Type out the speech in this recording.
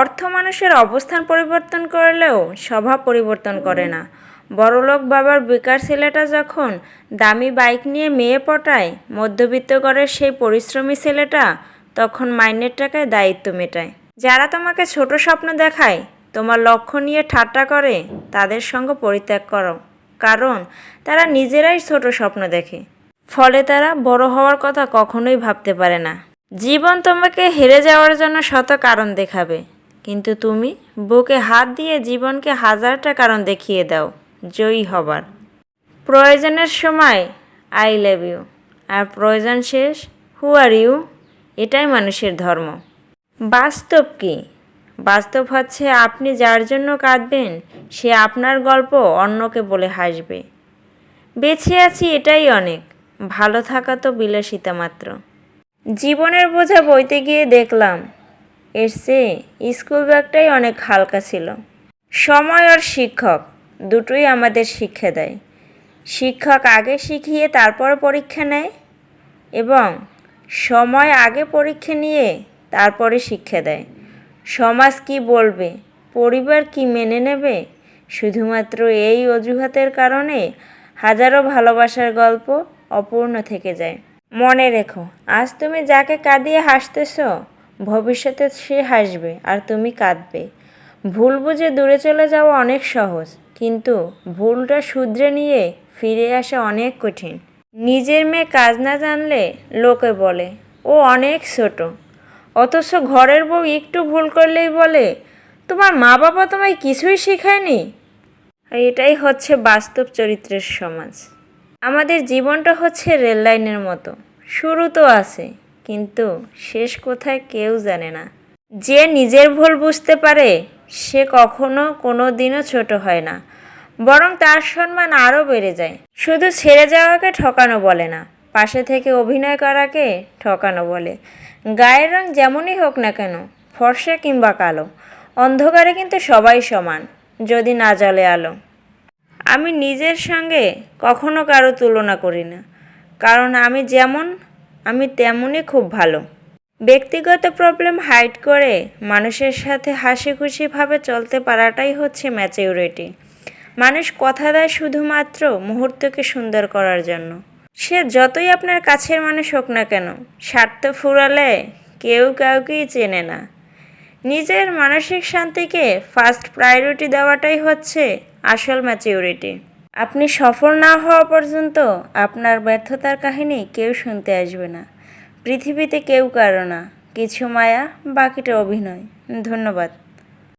অর্থ মানুষের অবস্থান পরিবর্তন করলেও স্বভাব পরিবর্তন করে না। বড়লোক বাবার বেকার ছেলেটা যখন দামি বাইক নিয়ে মেয়ে পটায়, মধ্যবিত্ত ঘরের সেই পরিশ্রমী ছেলেটা তখন মাইনের টাকায় দায়িত্ব মেটায়। যারা তোমাকে ছোট স্বপ্ন দেখায়, তোমার লক্ষ্য নিয়ে ঠাট্টা করে, তাদের সঙ্গে পরিত্যাগ করো। কারণ তারা নিজেরাই ছোট স্বপ্ন দেখে। ফলে তারা বড় হওয়ার কথা কখনোই ভাবতে পারে না। জীবন তোমাকে হেরে যাওয়ার জন্য শত কারণ দেখাবে। কিন্তু তুমি বুকে হাত দিয়ে জীবনকে হাজারটা কারণ দেখিয়ে দাও, জয়ী হবার। প্রয়োজনের সময় আই লাভ ইউ আর প্রয়োজন শেষ হু আর ইউ এটাই মানুষের ধর্ম। বাস্তব কি? বাস্তব হচ্ছে আপনি যার জন্য কাঁদবেন, সে আপনার গল্প অন্যকে বলে হাসবে। বেঁচে আছি এটাই অনেক, ভালো থাকা তো বিলাসিতা মাত্র। জীবনের বোঝা বইতে গিয়ে দেখলাম চেয়ে স্কুল ব্যাগটাই অনেক হালকা ছিল। সময় আর শিক্ষক দুটোই আমাদের শিক্ষা দেয়। শিক্ষক আগে শিখিয়ে তারপর পরীক্ষা নেয় এবং সময় আগে পরীক্ষা নিয়ে তারপরে শিক্ষা দেয়। সমাজ কি বলবে, পরিবার কি মেনে নেবে? শুধুমাত্র এই অজুহাতের কারণে হাজারো ভালোবাসার গল্প অপূর্ণ থেকে যায়। মনে রেখো, আজ তুমি যাকে কাঁদিয়ে হাসতেছ ভবিষ্যতে সে হাসবে আর তুমি কাঁদবে। ভুল বুঝে দূরে চলে যাওয়া অনেক সহজ, কিন্তু ভুলটা শুধরে নিয়ে ফিরে আসা অনেক কঠিন। নিজের মেয়ে কাজ না জানলে লোকে বলে, ও অনেক ছোট। অথচ ঘরের বউ একটু ভুল করলেই বলে, তোমার মা বাবা তোমায় কিছুই শেখায়নি এটাই হচ্ছে বাস্তব চরিত্রের সমাজ। আমাদের জীবনটা হচ্ছে রেললাইনের মতো। শুরু তো আছে। কিন্তু শেষ কোথায় কেউ জানে না। যে নিজের ভুল বুঝতে পারে, সে কখনো কোনো দিনও ছোট হয় না। বরং তার সম্মান আরও বেড়ে যায়। শুধু ছেড়ে যাওয়াকে ঠকানো বলে না, পাশে থেকে অভিনয় করাকে ঠকানো বলে। গায়ের রং যেমনই হোক না কেন, ফর্সা কিংবা কালো, অন্ধকারে কিন্তু সবাই সমান, যদি না জ্বলে আলো। আমি নিজের সঙ্গে কখনো কারও তুলনা করি না, কারণ আমি যেমন আমি তেমনই খুব ভালো। ব্যক্তিগত প্রবলেম হাইড করে মানুষের সাথে হাসি খুশিভাবে চলতে পারাটাই হচ্ছে ম্যাচিউরিটি। মানুষ কথা দেয় শুধুমাত্র মুহূর্তকে সুন্দর করার জন্য। সে যতই আপনার কাছের মানুষ হোক না কেন, স্বার্থ ফুরালে কেউ কাউকেই চেনে না। নিজের মানসিক শান্তিকে ফার্স্ট প্রায়োরিটি দেওয়াটাই হচ্ছে আসল ম্যাচিউরিটি। আপনি সফল না হওয়া পর্যন্ত আপনার ব্যর্থতার কাহিনী কেউ শুনতে আসবে না। পৃথিবীতে কেউ কারও না। কিছু মায়া, বাকিটা অভিনয়। ধন্যবাদ।